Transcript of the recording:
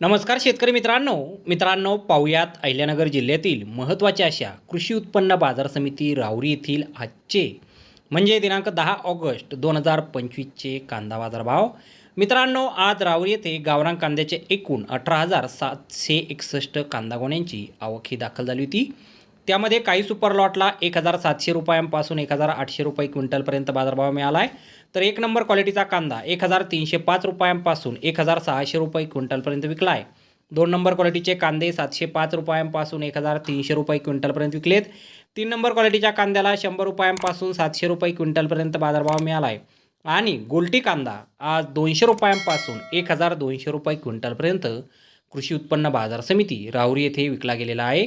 नमस्कार शेतकरी मित्रांनो. मित्रांनो पाहुयात अहिल्यानगर जिल्ह्यातील महत्त्वाच्या अशा कृषी उत्पन्न बाजार समिती राहुरी येथील आजचे म्हणजे दिनांक दहा ऑगस्ट दोन हजार पंचवीसचे कांदा बाजार भाव मित्रांनो आज राहुरी येथे गावरान कांद्याचे एकूण अठरा हजार सातशे एकसष्ट कांदा गोण्यांची आवक ही दाखल झाली होती. त्यामध्ये काही सुपर लॉटला एक हजार सातशे रुपयांपासून एक हजार आठशे रुपये क्विंटलपर्यंत बाजारभाव मिळाला आहे तर एक नंबर क्वालिटीचा कांदा एक हजार तीनशे पाच रुपयांपासून एक हजार सहाशे रुपये क्विंटलपर्यंत विकला आहे दोन नंबर क्वालिटीचे कांदे सातशे पाच रुपयांपासून एक हजार तीनशे रुपये क्विंटलपर्यंत विकलेत. तीन नंबर क्वालिटीच्या कांद्याला शंभर रुपयांपासून सातशे रुपये क्विंटलपर्यंत बाजारभाव मिळाला आहे आणि गोल्टी कांदा आज दोनशे रुपयांपासून एक हजार दोनशे रुपये क्विंटलपर्यंत कृषी उत्पन्न बाजार समिती राहुरी येथे विकला गेलेला आहे.